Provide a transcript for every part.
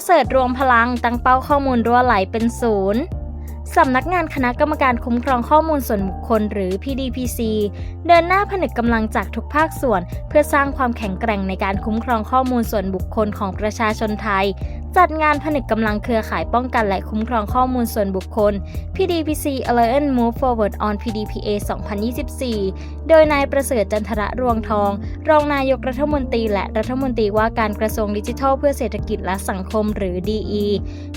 ประเสริฐรวมพลังตั้งเป้าข้อมูลรั่วไหลเป็นศูนย์สำนักงานคณะกรรมการคุ้มครองข้อมูลส่วนบุคคลหรือ PDPC เดินหน้าผนึกกำลังจากทุกภาคส่วน เพื่อสร้างความแข็งแกร่งในการคุ้มครองข้อมูลส่วนบุคคลของประชาชนไทยจัดงานผนึกกำลังเครือข่ายป้องกันและคุ้มครองข้อมูลส่วนบุคคล PDPC Alliance Move Forward on PDPA 2024 โดยนายประเสริฐจันทระรวงทอง รองนายกรัฐมนตรีและรัฐมนตรีว่าการกระทรวงดิจิทัลเพื่อเศรษฐกิจและสังคมหรือ DE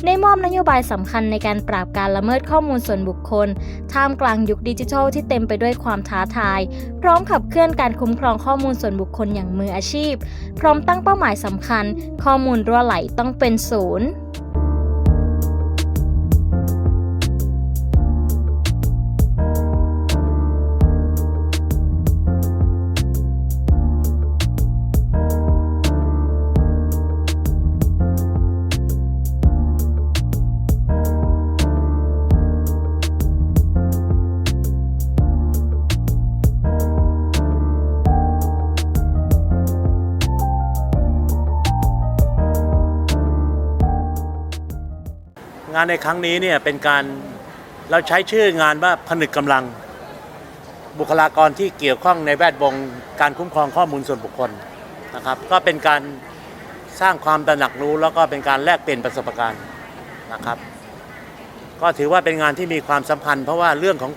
ได้มอบนโยบายสำคัญในการปราบการละเมิดข้อมูลส่วนบุคคล ท่ามกลางยุคดิจิทัลที่เต็มไปด้วยความท้าทาย พร้อมขับเคลื่อนการคุ้มครองข้อมูลส่วนบุคคลอย่างมืออาชีพ พร้อมตั้งเป้าหมายสำคัญ ข้อมูลรั่วไหลต้องเป็นศูนย์ งานในครั้งนี้เนี่ยเป็นการเราใช้ชื่องานว่าผนึกกำลัง บุคลากรที่เกี่ยวข้องในแวดวงการคุ้มครองข้อมูลส่วนบุคคลนะครับ ก็เป็นการสร้างความตระหนักรู้แล้วก็เป็นการแลกเปลี่ยนประสบการณ์นะครับ ก็ถือว่าเป็นงานที่มีความสำคัญเพราะว่าเรื่องของ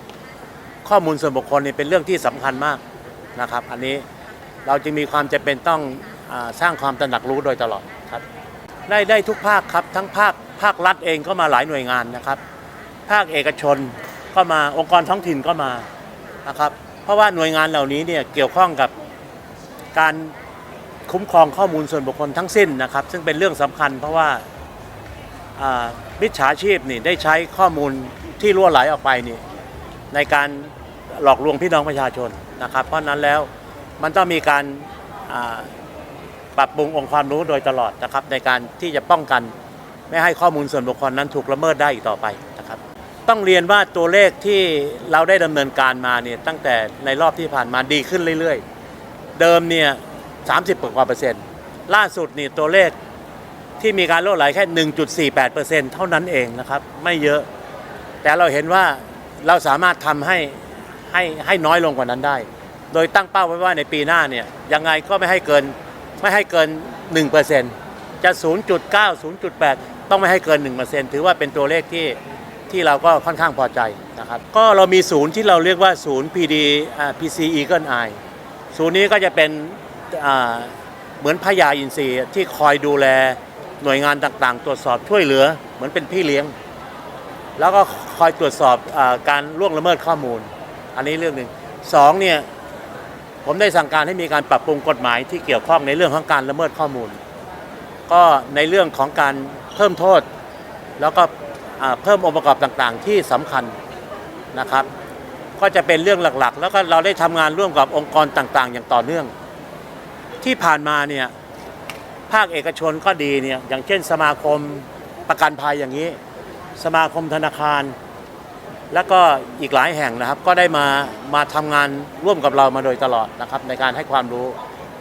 ข้อมูลส่วนบุคคลเนี่ยเป็นเรื่องที่สำคัญมากนะครับ อันนี้เราจึงมีความจำเป็นต้องอสร้างความตระหนักรู้โดยตลอดครับ ได้ได้ทุกภาคครับ ทั้งภาคภาครัฐเองก็มาหลายหน่วยงานนะครับ ภาคเอกชนก็มาองค์กรท้องถิ่นก็มานะครับ เพราะว่าหน่วยงานเหล่านี้เนี่ยเกี่ยวข้องกับการคุ้มครองข้อมูลส่วนบุคคลทั้งสิ้นนะครับ ซึ่งเป็นเรื่องสำคัญเพราะว่ามิจฉาชีพนี่ได้ใช้ข้อมูลที่รั่วไหลออกไปนี่ในการหลอกลวงพี่น้องประชาชนนะครับ เพราะนั้นแล้วมันต้องมีการ ปรับปรุงองค์ความรู้โดยตลอดนะครับ ในการที่จะป้องกัน ไม่ให้ข้อมูลส่วนบุคคลนั้นถูกละเมิดได้อีกต่อไปนะครับ ต้องเรียนว่าตัวเลขที่เราได้ดำเนินการมาเนี่ยตั้งแต่ในรอบที่ผ่านมาดีขึ้นเรื่อยๆ เดิมเนี่ย30กว่าเปอร์เซ็นต์ล่าสุดนี่ตัวเลขที่มีการล่วไหลแค่ 1.48เปอร์เซ็นต์เท่านั้นเองนะครับ ไม่เยอะ แต่เราเห็นว่าเราสามารถทำให้ให้ให้น้อยลงกว่านั้นได้ โดยตั้งเป้าไว้ว่าในปีหน้าเนี่ยยังไงก็ไม่ให้เกิน ไม่ให้เกิน 1%จะ 0.9 0.8 ต้องไม่ให้เกิน 1%ถือว่าเป็นตัวเลขที่ที่เราก็ค่อนข้างพอใจนะครับ ก็เรามีศูนย์ที่เราเรียกว่าศูนย์ PD PC Eagle Eye ศูนย์นี้ก็จะเป็นเหมือนพญาอินทรีย์ที่คอยดูแลหน่วยงานต่างๆ ตรวจสอบช่วยเหลือเหมือนเป็นพี่เลี้ยง แล้วก็คอยตรวจสอบอการล่วงละเมิดข้อมูล อันนี้เรื่องหนึ่งสองเนี่ย ผมได้สั่งการให้มีการปรับปรุงกฎหมายที่เกี่ยวข้องในเรื่องของการละเมิดข้อมูล ก็ในเรื่องของการเพิ่มโทษ แล้วก็เพิ่มองค์ประกอบต่างๆ ที่สำคัญนะครับ ก็จะเป็นเรื่องหลักๆ แล้วก็เราได้ทำงานร่วมกับองค์กรต่างๆ อย่างต่อเนื่อง ที่ผ่านมาเนี่ยภาคเอกชนก็ดีเนี่ยอย่างเช่น สมาคมประกันภัยอย่างนี้ สมาคมธนาคาร แล้วก็อีกหลายแห่งนะครับ ก็ได้มามาทำงานร่วมกับเรามาโดยตลอดนะครับ ในการให้ความรู้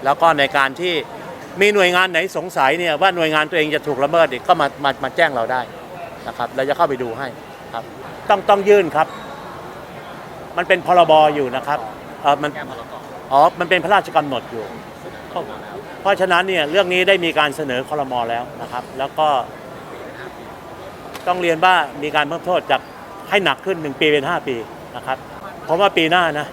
แล้วก็ในการที่มีหน่วยงานไหนสงสัยเนี่ยว่าหน่วยงานตัวเองจะถูกละเมิดก็มามามาแจ้งเราได้นะครับ เราจะเข้าไปดูให้ครับ ต้องต้องยื่นครับ มันเป็นพรบอยู่นะครับเออมันอ๋อมันเป็นพระราชกำหนดอยู่ เพราะฉะนั้นเนี่ยเรื่องนี้ได้มีการเสนอคอรมอแล้วนะครับ แล้วก็ต้องเรียนว่ามีการเพิ่มโทษจาก ให้หนักขึ้น 1 ปีเป็น 5 ปีนะครับเพราะว่าปีหน้านะ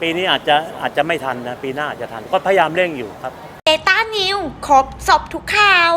ปีนี้อาจจะอาจจะไม่ทันนะ ปีหน้าอาจจะทัน ก็พยายามเร่งอยู่ครับ เดต้านิวครบสอบทุกข่าว